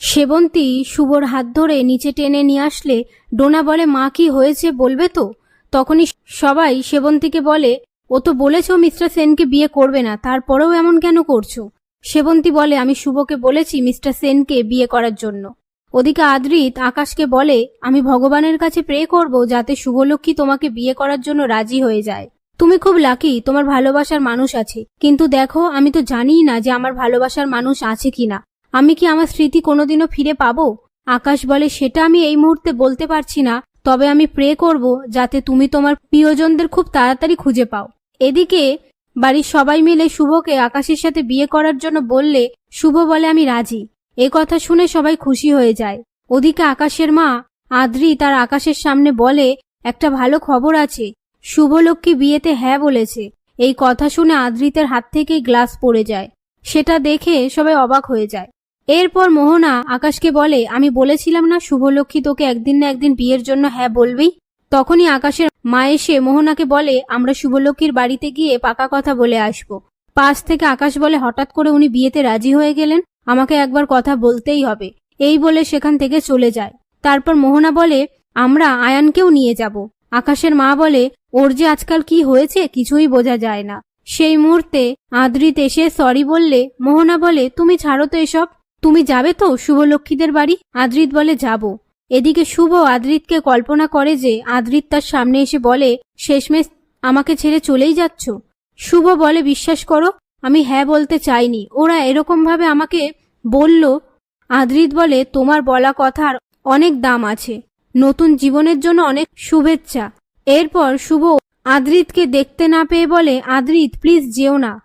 সেবন্তী শুভর হাত ধরে নিচে টেনে নিয়ে আসলে ডোনা বলে, মা কি হয়েছে বলবে তো? তখনই সবাই সেবন্তীকে বলে, ও তো বলেছ মিস্টার সেনকে বিয়ে করবে না, তারপরেও এমন কেন করছ? সেবন্তী বলে, আমি শুভকে বলেছি মিস্টার সেনকে বিয়ে করার জন্য। ওদিকে আদ্রিত আকাশকে বলে, আমি ভগবানের কাছে প্রে করব যাতে শুভলক্ষ্মী তোমাকে বিয়ে করার জন্য রাজি হয়ে যায়। তুমি খুব লাকি, তোমার ভালোবাসার মানুষ আছে, কিন্তু দেখো, আমি তো জানিই না যে আমার ভালোবাসার মানুষ আছে কিনা। আমি কি আমার স্মৃতি কোনোদিনও ফিরে পাবো? আকাশ বলে, সেটা আমি এই মুহূর্তে বলতে পারছি না। তবে আমি প্রে করব যাতে তুমি তোমার প্রিয়জনদের খুব তাড়াতাড়ি খুঁজে পাও। এদিকে বাড়ির সবাই মিলে শুভকে আকাশের সাথে বিয়ে করার জন্য বললে, শুভ বলে, আমি রাজি। এ কথা শুনে সবাই খুশি হয়ে যায়। ওদিকে আকাশের মা আদ্রি তার আকাশের সামনে বলে, একটা ভালো খবর আছে। শুভলক্ষ্মী বিয়েতে হ্যাঁ বলেছে। এই কথা শুনে আদ্রিতের হাত থেকে গ্লাস পড়ে যায়। সেটা দেখে সবাই অবাক হয়ে যায়। এরপর মোহনা আকাশকে বলে, আমি বলেছিলাম না শুভলক্ষ্মী তোকে একদিন না একদিন বিয়ের জন্য হ্যাঁ বলবি? তখনই আকাশের মা এসে মোহনাকে বলে, আমরা শুভলক্ষ্মীর বাড়িতে গিয়ে পাকা কথা বলে আসব। পাশ থেকে আকাশ বলে, হঠাৎ করে উনি বিয়েতে রাজি হয়ে গেলেন, আমাকে একবার কথা বলতেই হবে। এই বলে সেখান থেকে চলে যায়। তারপর মোহনা বলে, আমরা আয়ানকেও নিয়ে যাব। আকাশের মা বলে, ওর যে আজকাল কি হয়েছে কিছুই বোঝা যায় না। সেই মুহূর্তে আদ্রিত এসে সরি বললে, মোহনা বলে, তুমি ছাড়ো তো এসব। তুমি যাবে তো শুভলক্ষ্মীদের বাড়ি? আদ্রিত বলে, যাব। এদিকে শুভ আদ্রিতকে কল্পনা করে যে আদ্রিত তার সামনে এসে বলে, শেষমেশ আমাকে ছেড়ে চলেই যাচ্ছ? শুভ বলে, বিশ্বাস করো, আমি হ্যাঁ বলতে চাইনি। ওরা এরকম ভাবে আমাকে বলল। আদ্রিত বলে, তোমার বলা কথার অনেক দাম আছে। নতুন জীবনের জন্য অনেক শুভেচ্ছা। এরপর শুভ আদ্রিতকে দেখতে না পেয়ে বলে, আদ্রিত প্লিজ যেও না।